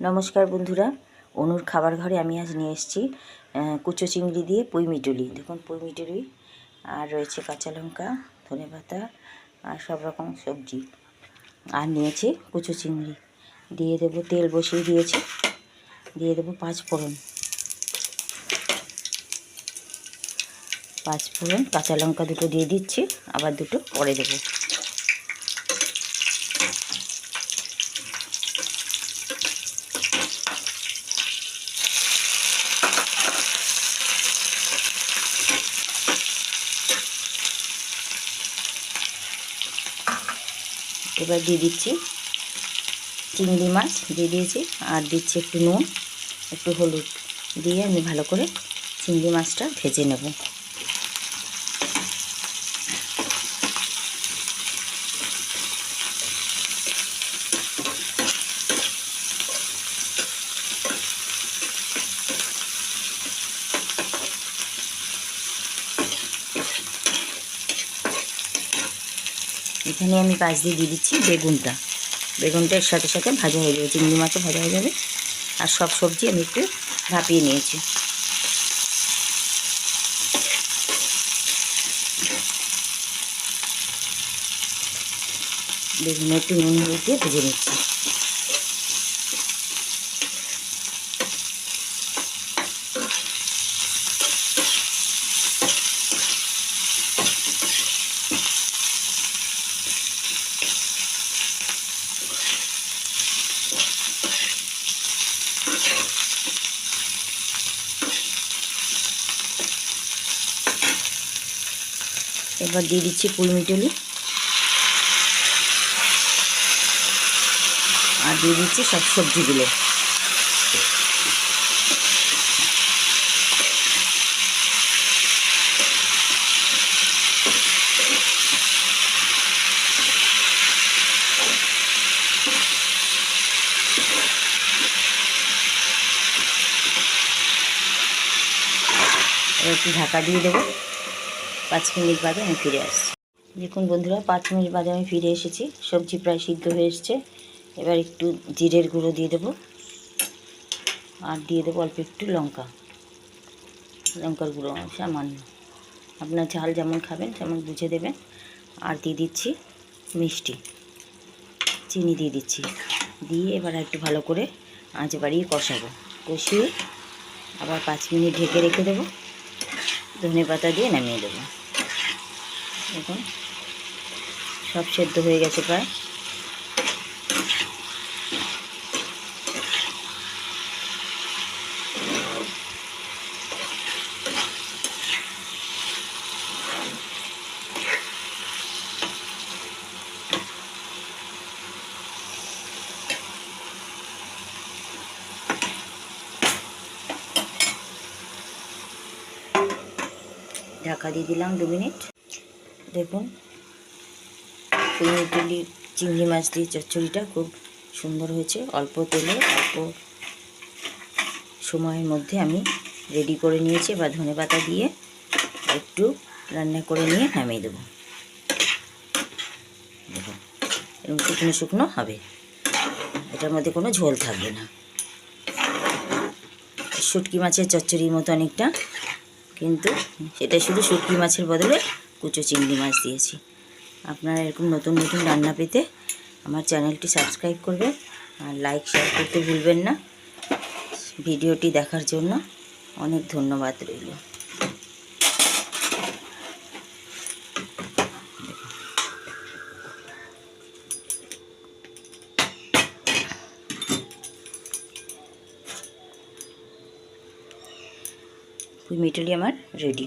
নমস্কার বন্ধুরা, অনুর খাবার ঘরে আমি আজ নিয়ে এসেছি কুচো চিংড়ি দিয়ে পুঁই মিটুলি। দেখুন, পুঁই মিটুলি, আর রয়েছে কাঁচা লঙ্কা, ধনে পাতা, আর সব রকম সবজি। আর নিয়েছি কুচো চিংড়ি। দিয়ে দেবো তেল বসিয়ে দিয়েছি, দিয়ে দেবো পাঁচ ফোড়ন। পাঁচ ফোড়ন, কাঁচা লঙ্কা দুটো দিয়ে দিচ্ছি, আবার দুটো পরে দেবো। এবার দিয়ে দিচ্ছি চিংড়ি মাছ, দিয়ে দিয়েছি। আর দিচ্ছি একটু নুন, একটু হলুদ দিয়ে আমি ভালো করে চিংড়ি মাছটা ভেজে নেব। এখানে আমি পাশ দিয়ে দিয়ে দিচ্ছি বেগুনটা। বেগুনটা এর সাথে সাথে ভাজা হয়ে যাবে, চিংড়ি মাছও ভাজা হয়ে যাবে। আর সব সবজি আমি একটু ভাপিয়ে নিয়েছি। বেগুনে একটু নুন দিয়ে ভেজে নিচ্ছি। এবার দিয়ে দিচ্ছি পুলমিটুলি আর দিয়ে দিচ্ছি সব সবজিগুলো। একটু ঢাকা দিয়ে দেবো। পাঁচ মিনিট বাদে আমি ফিরে আসছি। দেখুন বন্ধুরা, পাঁচ মিনিট বাদে আমি ফিরে এসেছি। সবজি প্রায় সিদ্ধ হয়ে এসছে। এবার একটু জিরের গুঁড়ো দিয়ে দেবো। আর দিয়ে দেবো অল্প একটু লঙ্কা। লঙ্কার গুঁড়ো সামান্য। আপনার ঝাল যেমন খাবেন, তেমন বুঝে দেবেন। আর দিয়ে দিচ্ছি মিষ্টি। চিনি দিয়ে দিচ্ছি। দিয়ে এবার একটু ভালো করে আঁচ বাড়িয়ে কষাবো। কষিয়ে আবার পাঁচ মিনিট ঢেকে রেখে দেবো। ধনে পাতা দিয়ে নামিয়ে দেবো। দেখুন সব সেদ্ধ হয়ে গেছে প্রায়। ঢাকা দিয়ে দিলাম দু মিনিট। দেখুন। কুইমিটুলি চিংড়ি মাছ দিয়ে চচ্চড়িটা খুব সুন্দর হয়েছে। অল্প তেলে, অল্প সময়ের মধ্যে আমি রেডি করে নিয়েছি। বা ধনে পাতা দিয়ে একটু রান্না করে নিয়ে নামিয়ে দেবো। এরকম শুকনো শুকনো হবে। এটার মধ্যে কোনো ঝোল থাকবে না। শুটকি মাছের চচ্চড়ির মতো অনেকটা, কিন্তু সেটা শুধু শুটকি মাছের বদলে কুচো চিংড়ি মাছ দিয়েছি। আপনারা এরকম নতুন নতুন রান্না পেতে আমার চ্যানেলটি সাবস্ক্রাইব করবেন আর লাইক শেয়ার করতে ভুলবেন না। ভিডিওটি দেখার জন্য অনেক ধন্যবাদ রইল। মিটলি আমার রেডি